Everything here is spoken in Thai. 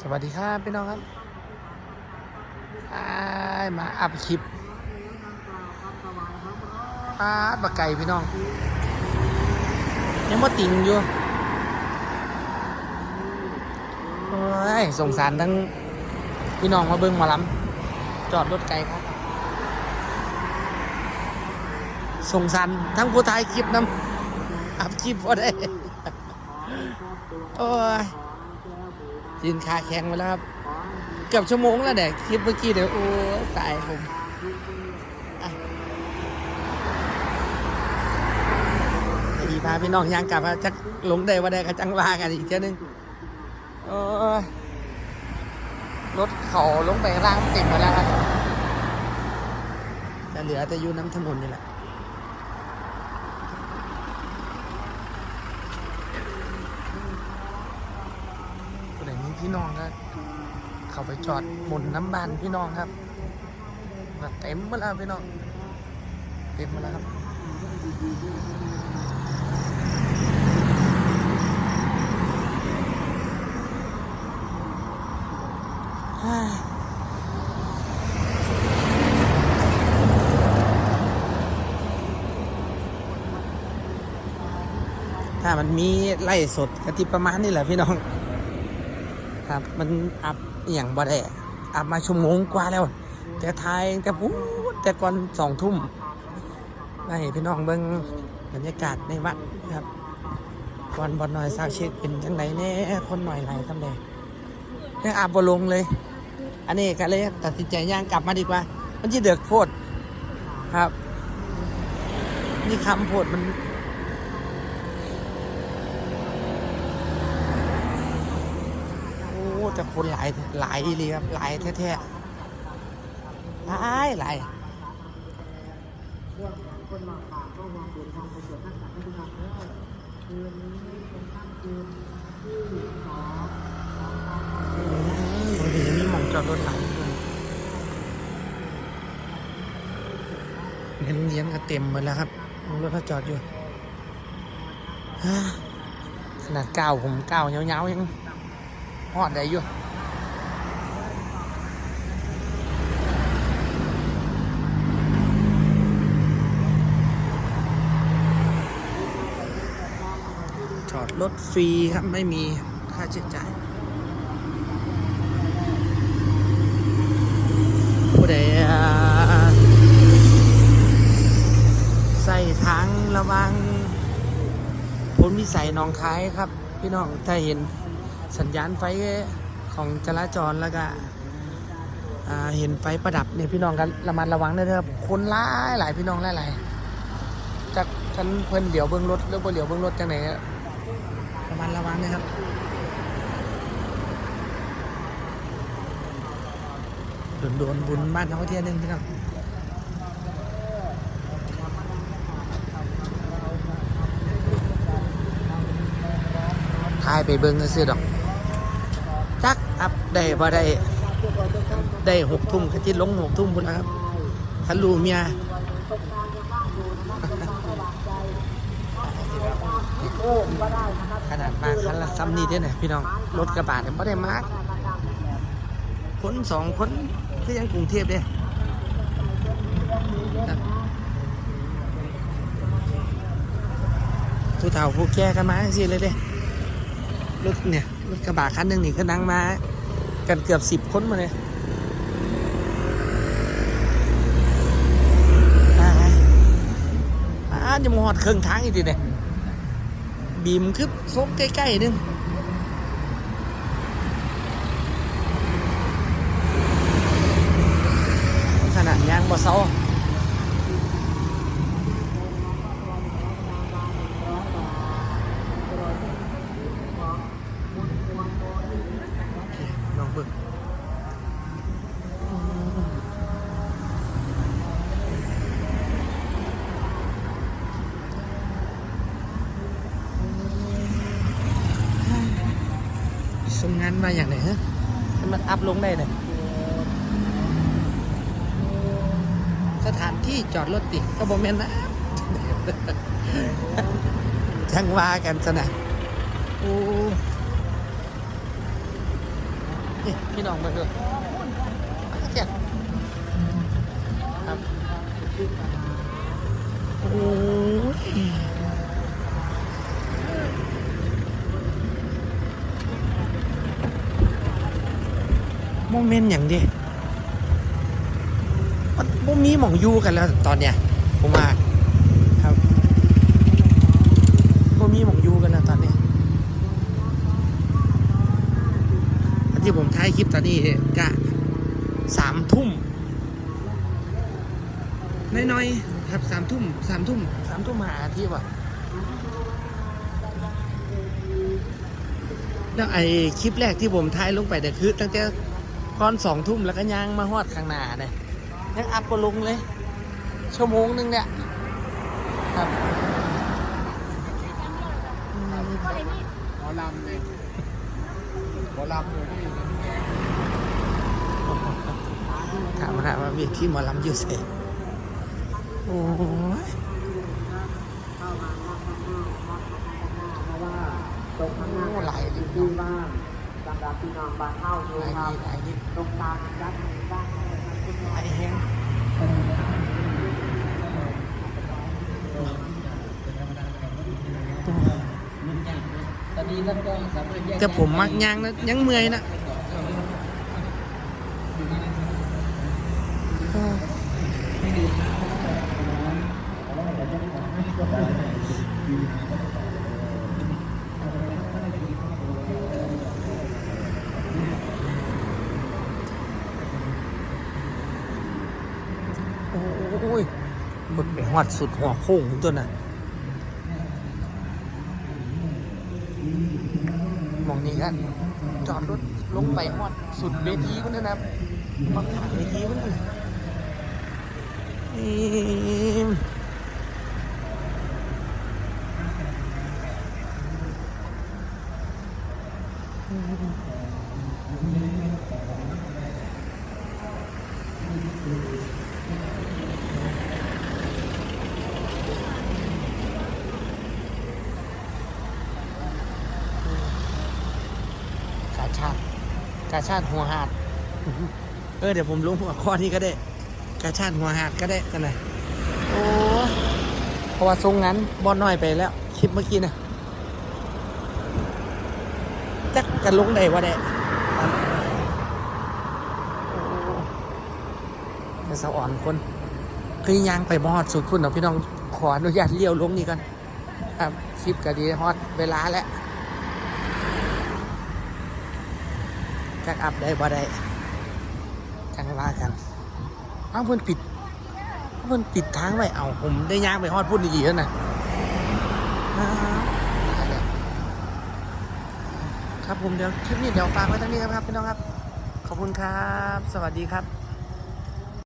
สวัสดีครับพี่น้องครับมาอัพคลิปปาดบะไก่พี่น้อง ยังมาติงอยู่โอ้ยสงสารทั้งพี่น้องมาเบิ้งมาล้ำจอดรถไกลครับสงสารทั้งผู้ถ่ายคลิปน้ำอัพคลิปพอได้ โอ้ย ยืนคาแข็งไปแล้วครับเกือบชั่วโมงแล้วเด็กคลิปเมื่อกี้เดี๋ยวโอ้ตายผมอะดีพาพี่น้องย่างกลับครับจักหลงได้ว่าได้กระจังว่ากันอีกเจ้านึงโอ้รถเขาลงไปล่างเต็มหมดแล้วครับจะเหลือแต่ยูน้ำถนนนี่แหละ ผู้ใดมี พี่น้องก็เขาไปจอดหมุนน้ำบานพี่น้องครับมาเต็มหมาแล้วพี่น้อง เต็มหมาแล้วครับถ้ามันมีไล่สดกะทิประมาณนี้แหละพี่น้อง ครับ มันอัพอหย่างบ่ได้อัพมาชั่วโมงกว่าแล้ว แต่ทายแต่พูดแต่ก่อนสองทุ่มมาให้พี่น้องเบิ่งบรรยากาศในวัดนะครับก่อนบอลหน่อยซาวเช็คเป็นจังไหนแน่คนหน่อยไหลทำเลยยังอัพบ่ลงเลย อันนี้ก็เลยตัดสินใจย่างกลับมาดีกว่า มันจะเดือดโพดครับ นี่คำโพดมัน โอ้แต่คนหลายหลายเลยครับหลายแท้ๆหลายหลายบางทีมีหมองจอดรถหลังด้วยเห็นเลี้ยงก็เต็มหมดแล้วครับรถเขาจอดอยู่ขนาดก้าวผมก้าวเงาๆยัง หอดได้อยู่จอดรถฟรีครับ ไม่มีค่าใช้จ่าย ผู้ใดใส่ทางระวังพ้นวิสัยหนองคายครับ พี่น้องถ้าเห็น สัญญาณไฟของจราจรแล้วก็เห็นไฟประดับเนี่ยพี่น้องกันระมัดระวังด้วยนะครับคนหลายหลายพี่น้องหลายหลายจากฉันเพิ่นเดี๋ยวเบื้องรถหรือบ่เดี๋ยวเบื้องรถจังไหนระมัดระวังนะครับโดนโดนบุญบ้านเขาเที่ยนึงพี่น้องทายไปเบิ้งซื้อดอกจักอัพ ได้บ่ได้ ได้หกทุ่มก็จิลงหกทุ่มพุ่นนะครับทันรู้เมียขนาดมาคันละซ้ำนี่เด้อเนี่ยพี่น้อง รถกระบะเนี่ยไม่ได้มากคนสองคนคือยังกรุงเทพเด้ครับผู้เฒ่าผู้แก่กันมาสิเลยเด้รถเนี่ยรถกระบะคันหนึ่งนี่ก็นั่งมา กันเกือบสิบคนมาเลยอาอ่าจะมหอดเครื่องทางอีกทีเนี่ยบีมคือซบใกล้ๆนึงขนาดยางบ่เซาลองเบิ่ง ส่งงานมาอย่างไหนฮะมันอัพลงได้เนี่ยสถานที่จอดรถติดก็บอมเมนนะช่างว่ากันซะนะโอ้นี่พี่น้องมาเถอะเจ็ดครับโอ้ โมเมนต์อย่างเดีมันบ่มีหมองยูกันแล้วตอนเนี้ยผมว่าครับบ่มีหมองยูกันแล้วตอนเนี้ยที่ผมถ่ายคลิปตอนนี้ก็สามทุ่มน้อยๆครับสามทุ่มสามทุ่มสามทุ่มหาที่ว่ะแล้วไอคลิปแรกที่ผมถ่ายลงไปเนี่ยคือ ตั้งแต่ ก่อนสองทุ่มแล้วก็ย่างมาฮอดข้างหน้าเนี่ยยังอัพก็ลงเลย ชั่วโมงนึงเนี่ยครับหมอลำเลยหมอลำอยู่นี่ถามนะว่าเวทีหมอลำอยู่เสร็จโอ้ยเพราะว่าตรงข้างหน้าโอ้หลายดีที่บ้าน สำหรับพี่น้องบ้านเฮาอยู่หลายครัดีบหลายดีตรงกลางด้านนี้บ้านเฮาครับคุณหลายแห้งแต่ผมมักยางนะยังเมื่อยนะโอ้ยกดไปหอดสุดหัวโค้งตัวน่ะมองนี้กันจอดรถลงไปหอดสุดเวทีคนนั้นนะครับปักฐานเวทีคนนั้นนี่กาชาติ กาชาติหัวหาด เออเดี๋ยวผมลงหัวข้อนี้ก็ได้ กาชาติหัวหาดก็ได้กันเลยโอ้เพราะว่าทรงนั้นบอลน้อยไปแล้วคลิปเมื่อกี้นะจักกันลงได้ว่าได้แต่สะอ่อนคนคือยางไปบอดสุดคุณเนาะพี่น้องขออนุญาตเลี้ยวลงนี่ก่อนครับคลิปก็ดีฮอดเวลาแล้วจัก อัพได้บ่ได้จังว่ากันเอาเพิ่นปิดเอาเพิ่นปิดทางไว้เอาผมได้ย่างไปฮอดพุ่นอีกแล้วนะ ครับผมเดี๋ยวคลิปนี้เดี๋ยวฝากไว้เท่านี้ครับพี่น้องครับ ขอบคุณครับ สวัสดีครับ